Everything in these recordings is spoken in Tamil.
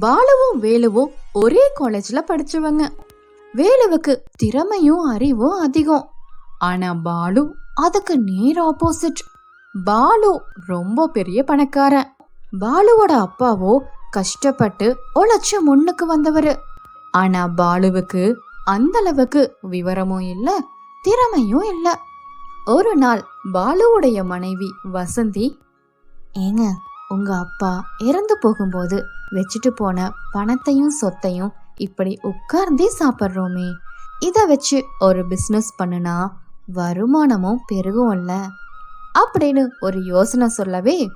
பாலுவும் வேலுவும் ஒரே காலேஜ்ல படிச்சவங்க. வேலுவுக்கு திறமையும் அறிவும் அதிகம். ஆனா பாலு அதுக்கு நேர் ஆப்போசிட் பாலு ரொம்ப பெரிய பணக்காரன். பாலுவோட அப்பாவோ கஷ்டப்பட்டு உழைச்சு முன்னுக்கு வந்தவரு. ஆனா பாலுவுக்கு அந்த அளவுக்கு விவரமும் இல்ல திறமையும் இல்ல. ஒரு நாள் பாலுவுடைய மனைவி வசந்தி ஏங்க உங்க அப்பா இறந்து போகும்போது வச்சுட்டு போன பணத்தையும் சொத்தையும் இப்படி உட்கார்ந்தே சாப்பிட்றோமே. இதை வச்சு ஒரு பிஸ்னஸ் பண்ணுனா வருமானமும் பெருகும்ல. அப்படின்னு ஒரு யோசனை சொல்லவே.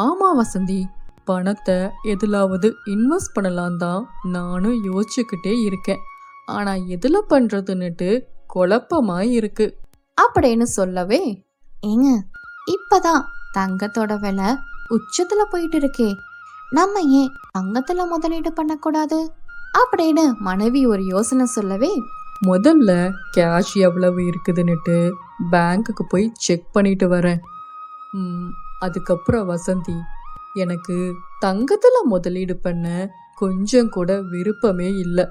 ஆமா வசந்தி பணத்தை எதுலாவது இன்வெஸ்ட் பண்ணலாம் தான் நானும் யோசிச்சுக்கிட்டே இருக்கேன். ஆனா எதுல பண்றதுன்னுட்டு குழப்பமா இருக்கு. அப்படின்னு சொல்லவே. ஏங்க இப்பதான் தங்கத்தோட விலை உச்சத்துல போயிட்டு இருக்கே நம்ம ஏன் தங்கத்துல முதலீடு பண்ணக்கூடாது? அப்படின்னு மனைவி ஒரு யோசனை சொல்லவே முதல்ல கேஷ் எவ்வளவு இருக்குதுன்னுட்டு பேங்க்குக்கு போய் செக் பண்ணிட்டு வரேன். ம், அதுக்கப்புறம் வசந்தி எனக்கு தங்கத்துல முதலீடு பண்ண கொஞ்சம் கூட விருப்பமே இல்லை.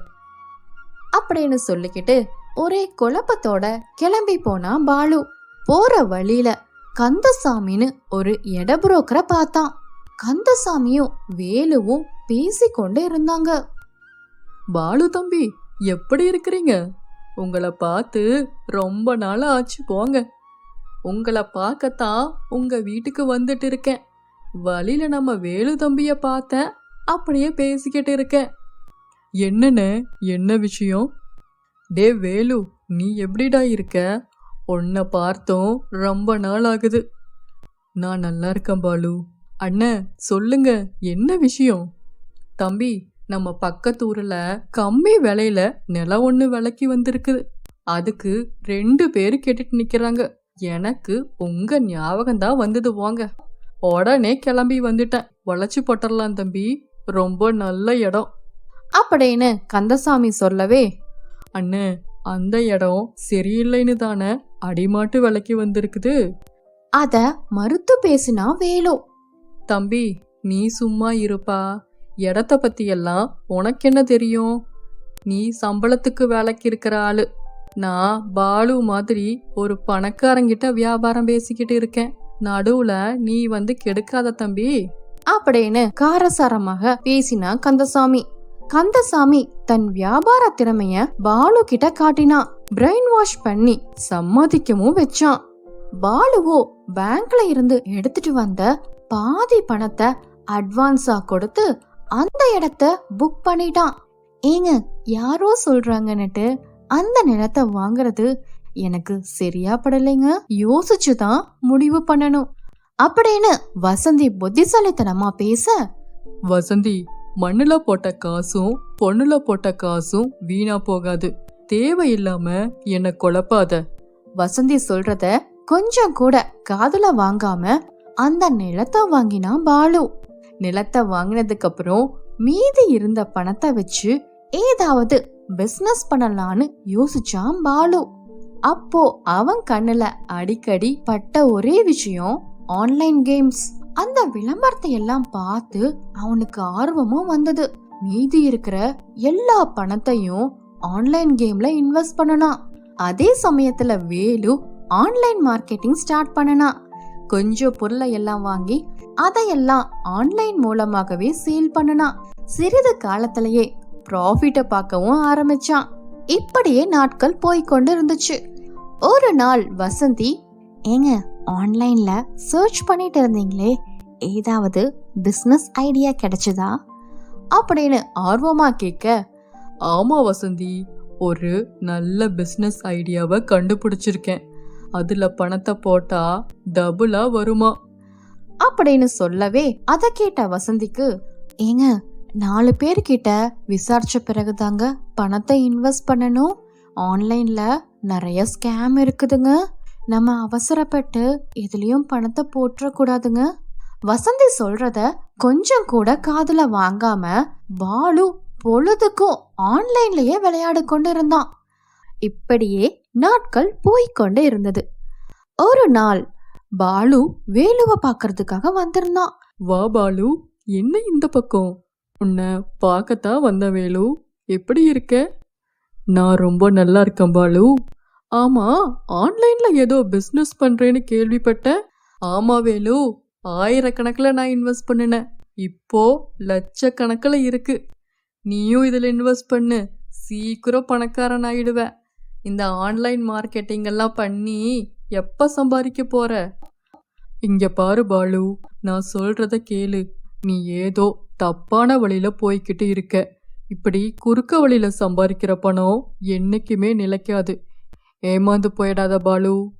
அப்படின்னு சொல்லிக்கிட்டு ஒரே குழப்பத்தோட கிளம்பி போனா பாலு. போற வழியில கந்தசாமின்னு ஒரு எட புரோக்கரை பார்த்தான். கந்தசாமியும் வேலுவும் பேசிக்கொண்டே இருந்தாங்க. பாலு தம்பி எப்படி இருக்கிறீங்க? உங்களை பார்த்து ரொம்ப நாள் ஆச்சு போங்க. உங்களை பார்க்கத்தான் உங்க வீட்டுக்கு வந்துட்டு இருக்கேன். வழியில நம்ம வேலு தம்பிய பார்த்தேன் அப்படியே பேசிக்கிட்டு இருக்கேன். என்னன்னு என்ன விஷயம்? டே வேலு நீ எப்படிடா இருக்க? உன்னை பார்த்தோம் ரொம்ப நாள் ஆகுது. நான் நல்லா இருக்கேன் பாலு. அண்ணன் சொல்லுங்க என்ன விஷயம்? தம்பி நம்ம பக்கத்து ஊரில் கம்மி விலையில நிலம் ஒன்று விலைக்கு வந்திருக்குது அதுக்கு ரெண்டு பேர் கேட்டுட்டு நிற்கிறாங்க எனக்கு உங்க ஞாபகம் தான் வந்தது வாங்க. உடனே கிளம்பி வந்துட்டேன். உழைச்சி போட்டுடலாம் தம்பி. ரொம்ப நல்ல இடம். அப்படின்னு கந்தசாமி சொல்லவே அண்ணே அந்த இடம் சரியில்லைன்னு தானே அடிமாட்டு விலைக்கு வந்திருக்குது. அத மறுத்து பேசினா வேலு. தம்பி நீ சும்மா இருப்பா. இடத்த பத்தி எல்லாம் உனக்கு என்ன தெரியும்? நீ சம்பளத்துக்கு வேலைக்கு இருக்கிற ஆளு. நான் பாலு மாதிரி ஒரு பணக்காரங்கிட்ட வியாபாரம் பேசிக்கிட்டு இருக்கேன். நடுவுல நீ வந்து கெடுக்காத தம்பி. அப்படின்னு காரசாரமாக பேசினா கந்தசாமி. கந்தசாமி தன் வியாபார திறமைய பாலு கிட்ட காட்டினான் பிரெயின் வாஷ் பண்ணி சம்மதிக்கவும் வச்சான். பாலுவோ பேங்க்ல இருந்து எடுத்துட்டு வந்த பாதி பணத்தை அட்வான்ஸா கொடுத்து அந்த இடத்த புக் பண்ணிட்டான். ஏங்க யாரோ சொல்றாங்கன்னுட்டு அந்த நிலத்தை வாங்குறது எனக்கு சரியா படலைங்க? யோசிச்சு தான் முடிவு பண்ணணும். அப்படின்னு வசந்தி புத்திசாலித்தனமா பேச வசந்தி மண்ணுல போட்ட காசும் பொண்ணுல போட்ட காசும் வீணா போகாது. தேவையில்லாம என்ன குழப்பாத. வசந்தி சொல்றத கொஞ்சம் கூட காதுல வாங்காம அந்த நிலத்தை வாங்கினான் பாலு. நிலத்தை வாங்கினதுக்கு அப்புறம் மீதி இருந்த பணத்தை வச்சு ஏதாவது பிசினஸ் பண்ணலான்னு யோசிச்சான் பாலு. அப்போ அவன் கண்ணுல அடிக்கடி பட்ட ஒரே விஷயம் ஆன்லைன் கேம்ஸ் அந்த விளம்பரத்தை எல்லாம் பார்த்து அவனுக்கு ஆர்வமும் வந்தது. மீதி இருக்கிற எல்லா பணத்தையும் ஆன்லைன் கேம்ல இன்வெஸ்ட் பண்ணனான் அதே சமயத்துல வேலு ஆன்லைன் மார்க்கெட்டிங் ஸ்டார்ட் பண்ணனா. கொஞ்சம் பொருளை எல்லாம் வாங்கி அதையெல்லாம் ஆன்லைன் மூலமாகவே சேல் பண்ணனா. சிறிது காலத்திலேயே ப்ராஃபிட்டை பார்க்கவும் ஆரம்பிச்சான். இப்படியே நாட்கள் போய்க்கொண்டு இருந்துச்சு ஒரு நாள் வசந்தி ஏங்க ஆன்லைனில் சர்ச் பண்ணிட்டு இருந்தீங்களே ஏதாவது பிஸ்னஸ் ஐடியா கிடைச்சதா? அப்படின்னு ஆர்வமாக கேட்க ஆமாம் வசந்தி ஒரு நல்ல பிஸ்னஸ் ஐடியாவை கண்டுபிடிச்சிருக்கேன். அதில் பணத்தை போட்டால் டபுளாக வருமா? அப்படின்னு சொல்லவே அதை கேட்ட வசந்திக்கு ஏங்க நாலு பேர்கிட்ட விசாரிச்ச பிறகுதாங்க பணத்தை இன்வெஸ்ட் பண்ணணும்? ஆன்லைனில் நிறைய ஸ்கேம் இருக்குதுங்க. நம்ம அவசரப்பட்டு எதுலயும் பணத்தை போட்டுறக்கூடாதுங்க வசந்தி சொல்றத கொஞ்சம் கூட காதுல வாங்காம பாலு பொழுதுக்கும் ஆன்லைன்லயே விளையாடு கொண்டு இருந்தான் இப்படியே நாட்கள் போய்க்கொண்டே இருந்தது. ஒரு நாள் பாலு வேலுவை பார்க்கறதுக்காக வந்திருந்தான். வா பாலு என்ன இந்த பக்கம்? உன்னை பார்க்கத்தான் வந்த வேலு. எப்படி இருக்க? நான் ரொம்ப நல்லா இருக்கேன் பாலு. ஆமா ஆன்லைன்ல ஏதோ பிசினஸ் பண்றேன்னு கேள்விப்பட்டேன். ஆமா வேலு ஆயிரக்கணக்கில் நான் இன்வெஸ்ட் பண்ணினேன். இப்போ லட்சக்கணக்கில் இருக்கு. நீயும் இதில் இன்வெஸ்ட் பண்ணு. சீக்கிரம் பணக்காரன் ஆயிடுவ இந்த ஆன்லைன் மார்க்கெட்டிங் எல்லாம் பண்ணி எப்போ சம்பாதிக்க போற? இங்க பாரு பாலு நான் சொல்றத கேளு. நீ ஏதோ தப்பான வழியில போய்கிட்டு இருக்க. இப்படி குறுக்க வழியில சம்பாதிக்கிற பணம் என்னைக்குமே நிலைக்காது. ஏமாந்து போயிடாத பாலு.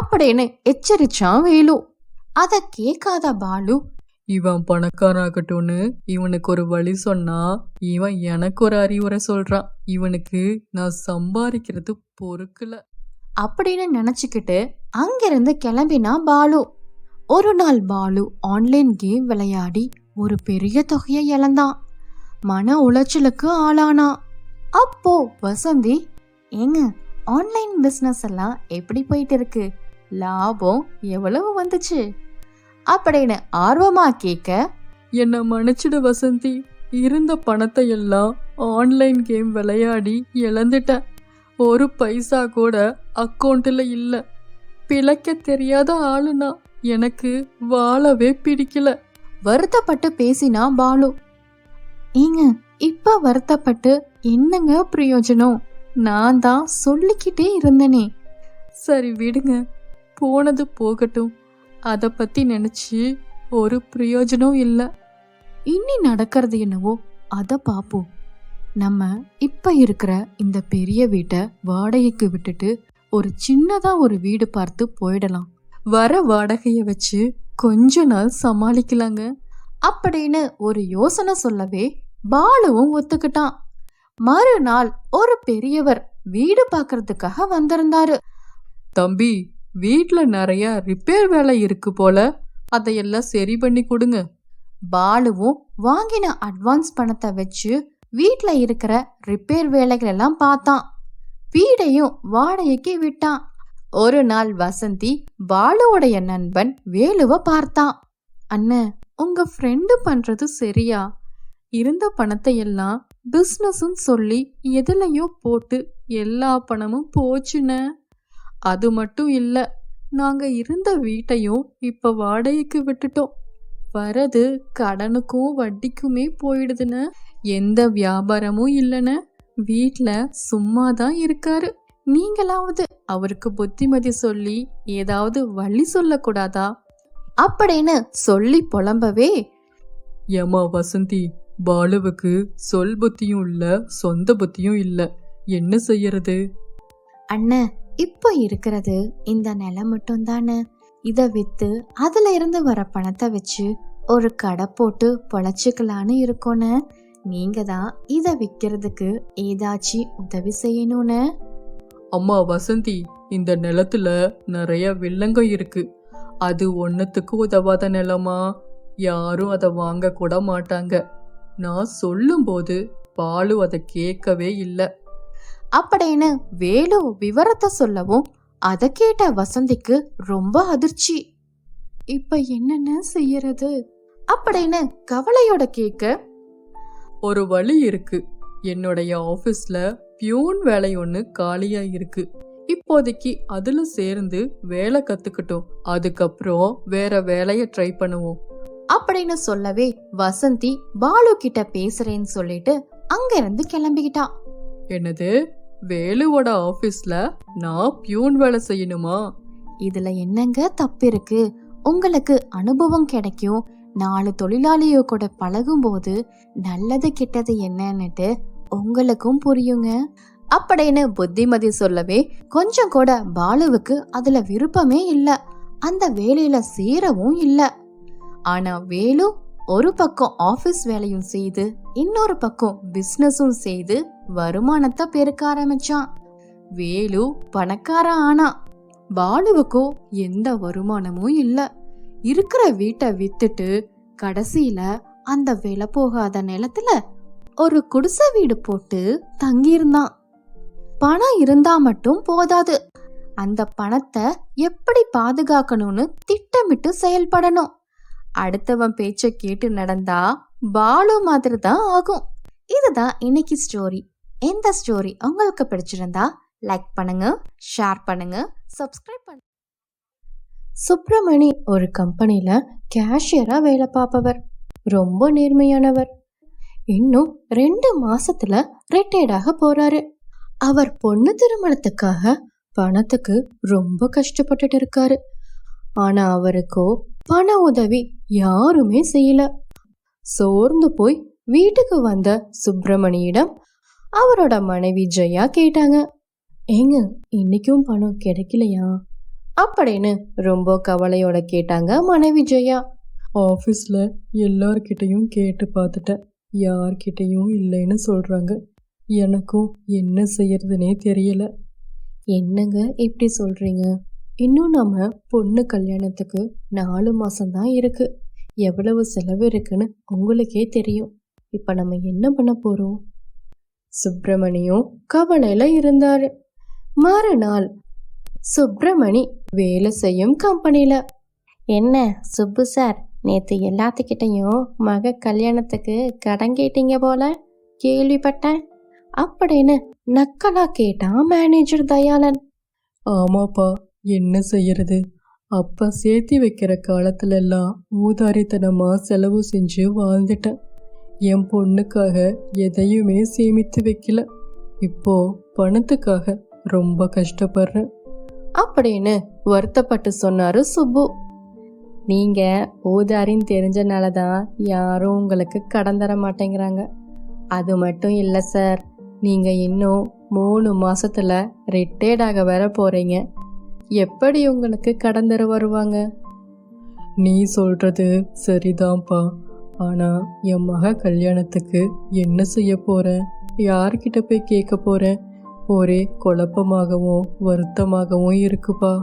அப்படின்னு எச்சரிச்சான் வேலு. அத கேட்காத பாலு. இவன் பணக்காராகட்டும்னு இவனுக்கு ஒரு வழி சொன்னா இவன் எனக்கு ஒரு அறிவுரை சொல்றான். இவனுக்கு நான் சம்பாதிக்கிறது பொறுக்கல. அப்படின்னு நினைச்சுக்கிட்டு அங்கிருந்து கிளம்பினா பாலு. ஒரு நாள் பாலு ஆன்லைன் கேம் விளையாடி ஒரு பெரிய தொகையை இழந்தான். மன உளைச்சலுக்கு ஆளானான் அப்போ வசந்தி ஏங்க ஆன்லைன் பிசினஸ் எல்லாம் எப்படி போயிட்டு இருக்கு லாபம் எவ்வளவு வந்துச்சு? அப்படின்னு ஆர்வமா கேட்க என்னை மன்னிச்சிடு வசந்தி. இருந்த பணத்தை எல்லாம் ஆன்லைன் கேம் விளையாடி இழந்துட்டேன். ஒரு பைசா கூட அக்கௌண்ட்டில் இல்லை. பிழைக்க தெரியாத ஆளுனா எனக்கு வாழவே பிடிக்கல. வருத்தப்பட்டு பேசினா பாலு. ஏங்க இப்ப வருத்தப்பட்டு என்னங்க பிரயோஜனம்? நான் தான் சொல்லிக்கிட்டே இருந்தனே. சரி விடுங்க. போனது போகட்டும். அதை பற்றி நினச்சி ஒரு பிரயோஜனம் இல்லை. இனி நடக்கிறது என்னவோ அதை பார்ப்போம் நம்ம இப்போ இருக்கிற இந்த பெரிய வீட்டை வாடகைக்கு விட்டுட்டு ஒரு சின்னதாக ஒரு வீடு பார்த்து போயிடலாம். வர வாடகையை வச்சு கொஞ்ச நாள் சமாளிக்கலாங்க. அப்படின்னு ஒரு யோசனை சொல்லவே பாலுவும் ஒத்துக்கிட்டான். மறுநாள் ஒரு பெரியவர் வீடு பாக்குறதுக்காக வந்திருந்தாரு. தம்பி வீட்ல நிறைய ரிப்பேர் வேலை இருக்கு போல. அதையெல்லாம் சரி பண்ணி கொடுங்க. பாலுவும் வாங்கின அட்வான்ஸ் பணத்தை வச்சு வீட்ல இருக்கிற ரிப்பேர் வேலைகள் எல்லாம் பார்த்தான். வீடையும் வாடகைக்கு விட்டான். ஒரு நாள் வசந்தி பாலுவுடைய நண்பன் வேலுவ பார்த்தான். அண்ணன் உங்க ஃப்ரெண்டு பண்றது சரியா? இருந்த பணத்தை எல்லாம் பிஸ்னஸ்ன்னு சொல்லி எதுலையோ போட்டு எல்லா பணமும் போச்சுன அது மட்டும் இல்ல நாங்க இருந்த வீட்டையும் இப்ப வாடகைக்கு விட்டுட்டோம். வரது கடனுக்கும் வட்டிக்குமே போயிடுதுன்னு. எந்த வியாபாரமும் இல்லைன்னு. வீட்ல சும்மா தான் இருக்காரு. நீங்களாவது அவருக்கு புத்திமதி சொல்லி ஏதாவது வழி சொல்லக்கூடாதா? அப்படின்னு சொல்லி புலம்பவே ஏமா வசந்தி பாலுவுக்கு சொல் புத்தியும் இல்ல சொந்த புத்தியும் இல்ல. என்ன செய்யறது? அண்ணன் இப்போ இருக்கிறது இந்த நிலம் மட்டும் தானே இதை வித்து அதுல இருந்து வர பணத்தை வச்சு ஒரு கடை போட்டு பொழைச்சிக்கலான்னு இருக்கோன்னு நீங்க தான் இதை விற்கிறதுக்கு ஏதாச்சும் உதவி செய்யணும்னு? அம்மா வசந்தி இந்த நிலத்துல நிறைய வில்லங்கம் இருக்கு. அது ஒன்னத்துக்கு உதவாத நிலமா? யாரும் அதை வாங்க கூட மாட்டாங்க. நான் சொல்லும்போது பாலு அதை கேட்கவே இல்லை. அப்படின்னு வேலு விவரத்தை சொல்லவும் அதை கேட்ட வசந்திக்கு ரொம்ப அதிர்ச்சி. இப்ப என்னென்ன செய்யறது? அப்படின்னு கவலையோட கேட்க ஒரு வழி இருக்கு. என்னுடைய ஆபீஸ்ல பியூன் வேலை ஒன்று காலியா இருக்கு. இப்போதைக்கு அதுல சேர்ந்து வேலை கத்துக்கிட்டோம். அதுக்கப்புறம் வேற வேலையை ட்ரை பண்ணுவோம். அப்படின்னு சொல்லவே வசந்தி பாலு கிட்ட பேசுறேன்னு சொல்லிட்டு அங்க இருந்து கிளம்பிக்கிட்டான் என்னது? வேலுவோட ஆபீஸ்ல நான் பியூன் வேலை செய்யணுமா? இதுல என்னங்க தப்பு இருக்கு? உங்களுக்கு அனுபவம் கிடைக்கும். நாலு தொழிலாளியோ கூட பழகும்போது நல்லது கெட்டது என்னன்னுட்டு உங்களுக்கும் புரியுங்க. அப்படின்னு புத்திமதி சொல்லவே கொஞ்சம் கூட பாலுவுக்கு அதுல விருப்பமே இல்ல. அந்த வேலையில சேரவும் இல்ல. ஆனா வேலு ஒரு பக்கம் ஆபீஸ் வேலையும் செய்து இன்னொரு பக்கம் பிசினஸும் செய்து வருமானத்தை பெருக்க ஆரம்பிச்சான். வேலு பணக்கார ஆனா பாலுவுக்கோ எந்த வருமானமும் இல்ல. இருக்கிற வீட்டை வித்துட்டு கடைசியில அந்த விலை போகாத நிலத்துல ஒரு குடிசை வீடு போட்டு தங்கியிருந்தான். பணம் இருந்தா மட்டும் போதாது. அந்த பணத்தை எப்படி பாதுகாக்கணும்னு திட்டமிட்டு செயல்படணும். அடுத்தவன் பேச்ச கேட்டு நடந்தா பாலு மாதிரி தான் ஆகும். இதுதான் இன்னைக்கு ஸ்டோரி இந்த ஸ்டோரி உங்களுக்கு பிடிச்சிருந்தா லைக் பண்ணுங்க ஷேர் பண்ணுங்க சப்ஸ்கிரைப் பண்ணுங்க. சுப்பிரமணி ஒரு கம்பெனியில் கேஷியரா வேலை பார்ப்பவர். ரொம்ப நேர்மையானவர். இன்னும் ரெண்டு மாசத்துல ரிட்டையர்டாக போறாரு. அவர் பொண்ணு திருமணத்துக்காக பணத்துக்கு ரொம்ப கஷ்டப்பட்டுட்டு இருக்காரு. ஆனா அவருக்கோ பண உதவி யாருமே செய்யல. சோர்ந்து போய் வீட்டுக்கு வந்த சுப்பிரமணியிடம் அவரோட மனைவி ஜெயா கேட்டாங்க. ஏங்க இன்னைக்கும் பணம் கிடைக்கலையா? அப்படின்னு ரொம்ப கவலையோட கேட்டாங்க மனைவி ஜெயா. ஆஃபீஸில் எல்லார்கிட்டையும் கேட்டு பார்த்துட்டேன். யார்கிட்டையும் இல்லைன்னு சொல்கிறாங்க எனக்கும் என்ன செய்யறதுனே தெரியல. என்னங்க இப்படி சொல்றீங்க? இன்னும் நம்ம பொண்ணு கல்யாணத்துக்கு நாலு மாசம்தான் இருக்கு. எவ்வளவு செலவு இருக்குன்னு உங்களுக்கே தெரியும். இப்ப நம்ம என்ன பண்ண போறோம்? சுப்பிரமணியும் கவலையில இருந்தாரு. மறுநாள் சுப்பிரமணி வேலை செய்யும் கம்பெனில என்ன சுப்பு சார் நேத்து எல்லாத்துக்கிட்டையும் மக கல்யாணத்துக்கு கடன் கேட்டீங்க போல கேள்விப்பட்டேன். அப்படின்னு நக்கலா கேட்டான் மேனேஜர் தயாளன். ஆமாப்பா என்ன செய்யறது? அப்பா சேர்த்தி வைக்கிற காலத்திலெல்லாம் ஊதாரித்தனமாக ஊதாரித்தனமா செலவு செஞ்சு வாழ்ந்துட்டேன் என் பொண்ணுக்காக எதையுமே சேமித்து வைக்கல. இப்போ பணத்துக்காக ரொம்ப கஷ்டப்படுறேன். அப்படின்னு வருத்தப்பட்டு சொன்னாரு சுப்பு. நீங்க ஊதாரின்னு தெரிஞ்சனால தான் யாரும் உங்களுக்கு கடன் தர மாட்டேங்கிறாங்க. அது மட்டும் இல்லை சார். நீங்க இன்னும் மூணு மாசத்துல ரிட்டையர்ட் ஆக வேற போறீங்க. எப்படி உங்களுக்கு கடன் தர வருவாங்க? நீ சொல்றது சரிதான்ப்பா. ஆனா என் மக கல்யாணத்துக்கு என்ன செய்ய போறேன் யார்கிட்ட போய் கேட்க போறேன் ஒரே குழப்பமாகவும் வருத்தமாகவும் இருக்குப்பா.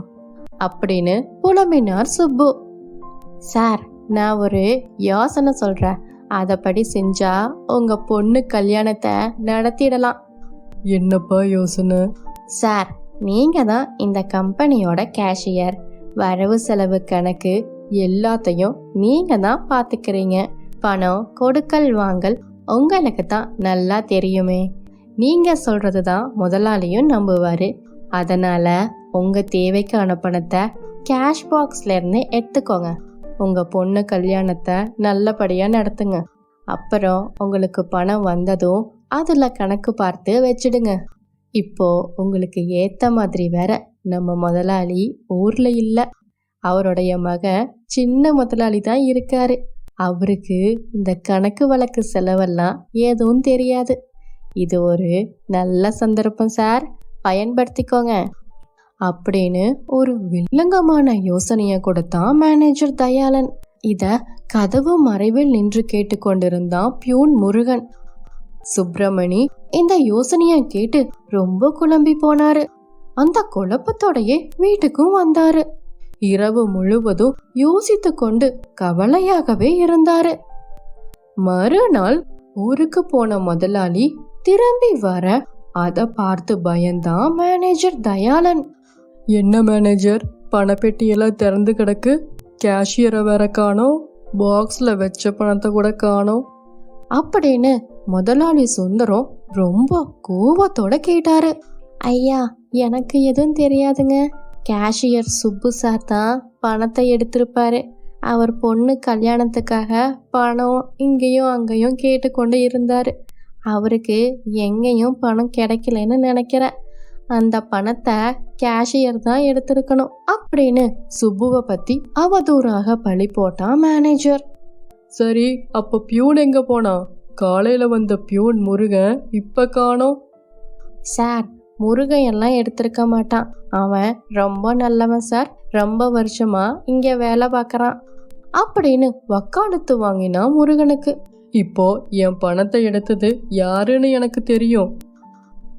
அப்படின்னு புலம்பினார் சுப்பு. சார் நான் ஒரு யோசனை சொல்றேன். அதைப்படி செஞ்சா உங்க பொண்ணு கல்யாணத்தை நடத்திடலாம். என்னப்பா யோசனை? சார் நீங்க தான் இந்த கம்பெனியோட கேஷியர். வரவு செலவு கணக்கு எல்லாத்தையும் நீங்க தான் பாத்துக்கிறீங்க. பணம் கொடுக்கல் வாங்கல் உங்களுக்கு தான் நல்லா தெரியுமே. நீங்க சொல்றது தான் முதலாளியும் நம்புவாரு. அதனால உங்க தேவைக்கான பணத்தை கேஷ் பாக்ஸ்ல இருந்து எடுத்துக்கோங்க. உங்க பொண்ணு கல்யாணத்தை நல்லபடியா நடத்துங்க. அப்புறம் உங்களுக்கு பணம் வந்ததும் அதுல கணக்கு பார்த்து வச்சிடுங்க. இப்போ உங்களுக்கு ஏத்த மாதிரி வேற நம்ம முதலாளி ஊர்ல இல்ல. அவருடைய மகன் சின்ன முதலாளி தான் இருக்காரு. அவருக்கு இந்த கணக்கு வழக்கு செலவெல்லாம் எதுவும் தெரியாது. இது ஒரு நல்ல சந்தர்ப்பம் சார். பயன்படுத்திக்கோங்க. அப்படின்னு ஒரு வில்லங்கமான யோசனையை கொடுத்தான் மேனேஜர் தயாளன். இத கதவு மறைவில் நின்று கேட்டுக்கொண்டிருந்தான் பியூன் முருகன். சுப்பிரமணி இந்த யோசனைய கேட்டு ரொம்ப குழம்பி போனாரு. அந்த குழப்பத்தோடையே வீட்டுக்கும் வந்தாரு. இரவு முழுவதும் யோசித்து கொண்டு கவலையாகவே இருந்தாரு. மறுநாள் ஊருக்கு போன முதலாளி திரும்பி வர அத பார்த்து பயந்தான் மேனேஜர் தயாளன். என்ன மேனேஜர் பணப்பெட்டியெல்லாம் திறந்து கிடக்கு? கேஷியரை வேற காணோம் பாக்ஸில் வச்ச பணத்தை கூட காணோம். அப்படின்னு முதலாளி சுந்தரம் ரொம்ப கோவத்தோட கேட்டாரு. ஐயா எனக்கு எதுவும் தெரியாதுங்க. கேஷியர் சுப்பு சார் தான் பணத்தை எடுத்திருப்பாரு. அவர் பொண்ணு கல்யாணத்துக்காக பணம் இங்கேயும் அங்கேயும் கேட்டுக்கொண்டு இருந்தாரு. அவருக்கு எங்கேயும் பணம் கிடைக்கலன்னு நினைக்கிறேன். அந்த பணத்தை கேஷியர் தான் எடுத்திருக்கணும் அப்படின்னு சுப்புவை பத்தி அவதூறாக பழி போட்டான் மேனேஜர் சரி அப்போ பியூன் எங்க போனா? காலையில வந்த பியூன் முருகன் இப்ப காணோம். சார் முருகன் எல்லாம் எடுத்திருக்க மாட்டான். அவன் ரொம்ப நல்லவன் சார். ரொம்ப வருஷமா இங்க வேலை பார்க்கறான் அப்படின்னு வக்காலத்து வாங்கினா முருகனுக்கு. இப்போ என் பணத்தை எடுத்தது யாருன்னு எனக்கு தெரியும்.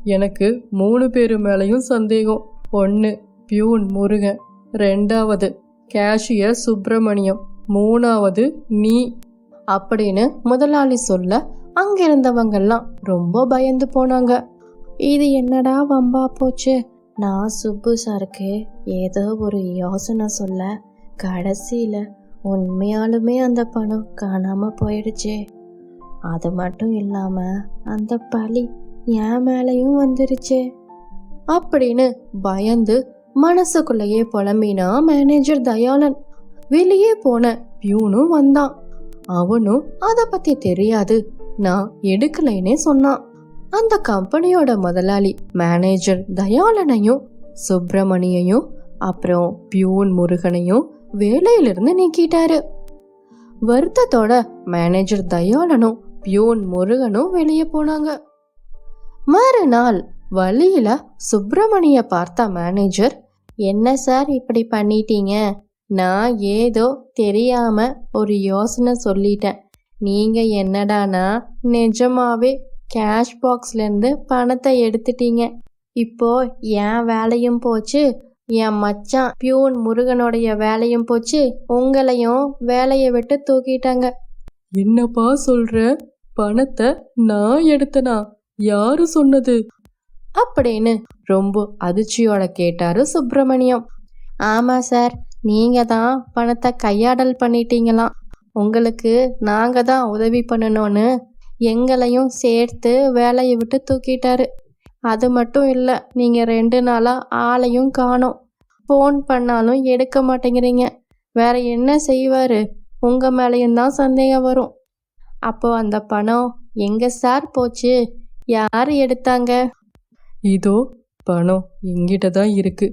எனக்கு மூணு பேர் மேலேயும் சந்தேகம். ஒன்று பியூன் முருகன் ரெண்டாவது கேஷியர் சுப்பிரமணியம் மூணாவது நீ. அப்படின்னு முதலாளி சொல்ல அங்கிருந்தவங்கெல்லாம் ரொம்ப பயந்து போனாங்க. இது என்னடா வம்பா போச்சு? நான் சுப்பு சாருக்கு ஏதோ ஒரு யோசனை சொல்ல கடைசியில உண்மையாலுமே அந்த பணம் காணாம போயிடுச்சே. அது மட்டும் இல்லாம அந்த பழி என் மேலையும் வந்துருச்சே. அப்படின்னு பயந்து மனசுக்குள்ளேயே புலம்பினா மேனேஜர் தயாளன். வெளியே போன பியூனும் வந்தான். அவனும் அத பத்தி தெரியாது. நான் எடுக்கலைன்னே சொன்னான். அந்த கம்பெனியோட முதலாளி மேனேஜர் தயாளனையும் சுப்பிரமணியையும் அப்புறம் பியூன் முருகனையும் வேலையிலிருந்து நீக்கிட்டாரு. வருத்தத்தோட மேனேஜர் தயாளனும் பியூன் முருகனும் வெளியே போனாங்க. மறுநாள் வழியில சுப்பிரமணிய பார்த்த மேனேஜர் என்ன சார் இப்படி பண்ணிட்டீங்க? நான் ஏதோ தெரியாம ஒரு யோசனை சொல்லிட்டேன். நீங்க என்னடானா நிஜமாவே கேஷ் பாக்ஸ்ல இருந்து பணத்தை எடுத்துட்டீங்க. இப்போ என் வேலையும் போச்சு என் மச்சான் பியூன் முருகனுடைய வேலையும் போச்சு உங்களையும் வேலையை விட்டு தூக்கிட்டாங்க. என்னப்பா சொல்ற? பணத்தை நான் எடுத்தனா? யாரு சொன்னது? அப்படின்னு ரொம்ப அதிர்ச்சியோட கேட்டாரு சுப்பிரமணியம். ஆமா சார் நீங்க தான் பணத்தை கையாடல் பண்ணிட்டீங்களாம். உங்களுக்கு நாங்க தான் உதவி பண்ணணும்னு எங்களையும் சேர்த்து வேலையை விட்டு தூக்கிட்டாரு. அது மட்டும் இல்லை நீங்க ரெண்டு நாளா ஆளையும் காணோம். ஃபோன் பண்ணாலும் எடுக்க மாட்டேங்கிறீங்க. வேற என்ன செய்வாரு? உங்க மேலேயும் தான் சந்தேகம் வரும். அப்போ அந்த பணம் எங்க சார் போச்சு? யார் எடுத்தாங்க? இதோ பணம் எங்கிட்ட தான் இருக்கு.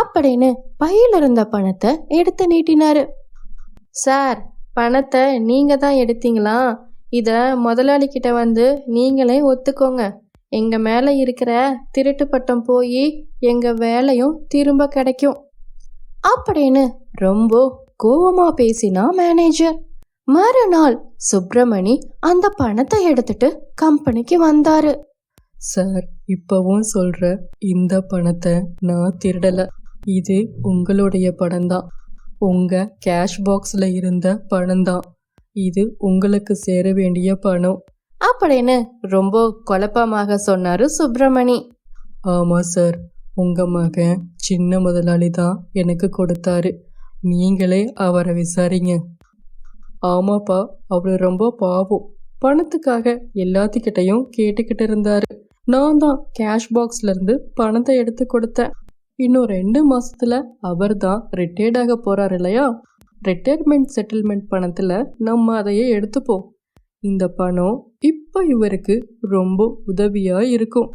அப்படின்னு பையில இருந்த பணத்தை எடுத்து நீட்டினாரு. சார் பணத்தை நீங்க தான் எடுத்தீங்களா? இத முதலாளி கிட்ட வந்து நீங்களே ஒத்துக்கோங்க. எங்க மேல இருக்கிற திருட்டு பட்டம் போய் எங்க வேலையும் திரும்ப கிடைக்கும். அப்படின்னு ரொம்ப கோவமா பேசினா மேனேஜர். மறுநாள் சுப்பிரமணி அந்த பணத்தை எடுத்துட்டு கம்பெனிக்கு வந்தாரு. சார் இப்பவும் சொல்ற இந்த பணத்தை நான் திருடல. இது உங்களுடைய பணம் தான் உங்க கேஷ் பாக்ஸ்ல இருந்த பணம் தான் இது உங்களுக்கு சேர வேண்டிய பணம். அப்படின்னு ரொம்ப குழப்பமாக சொன்னாரு சுப்பிரமணி. ஆமா சார். உங்க மகன் சின்ன முதலாளி தான் எனக்கு கொடுத்தாரு. நீங்களே அவரை விசாரிங்க. ஆமாப்பா அவர் ரொம்ப பாவம். பணத்துக்காக எல்லாத்துக்கிட்டையும் கேட்டுக்கிட்டு இருந்தாரு. நான் தான் கேஷ் பாக்ஸ்ல இருந்து பணத்தை எடுத்து கொடுத்தேன். இன்னும் ரெண்டு மாசத்துல அவர் தான் ரிட்டையர்ட் ஆக போறாரு இல்லையா? ரிட்டையர்மெண்ட் செட்டில்மெண்ட் பணத்துல நம்ம அதையே எடுத்துப்போம். இந்த பணம் இப்போ இவருக்கு ரொம்ப உதவியா இருக்கும்.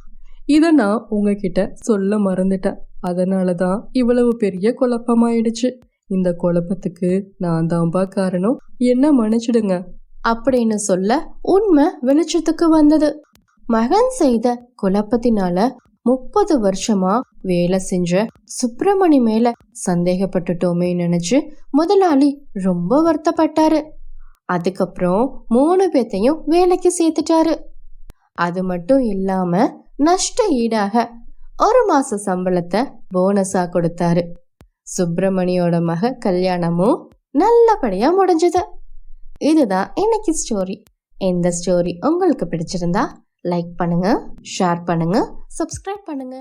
இதை நான் உங்ககிட்ட சொல்ல மறந்துட்டேன். அதனால தான் இவ்வளவு பெரிய குழப்பமாயிடுச்சு. இந்த குழப்பத்துக்கு நான் தான்பா காரணம்? என்ன மன்னிச்சிடுங்க. அப்படின்னு சொல்ல உண்மை வெளிச்சத்துக்கு வந்தது. மகன் செய்த குழப்பத்தினால முப்பது வருஷமா வேலை செஞ்ச சுப்பிரமணி மேல சந்தேகப்பட்டுட்டோமே நினைச்சு முதலாளி ரொம்ப வருத்தப்பட்டாரு. அதுக்கப்புறம் மூணு பேத்தையும் வேலைக்கு சேர்த்துட்டாரு. அது மட்டும் இல்லாம நஷ்ட ஈடாக ஒரு மாச சம்பளத்தை போனஸா கொடுத்தாரு. சுப்பிரமணியோட மக கல்யாணமும் நல்லபடியா முடிஞ்சது. இதுதான் இன்னைக்கு ஸ்டோரி இந்த ஸ்டோரி உங்களுக்கு பிடிச்சிருந்தா லைக் பண்ணுங்க ஷேர் பண்ணுங்க சப்ஸ்கிரைப் பண்ணுங்க.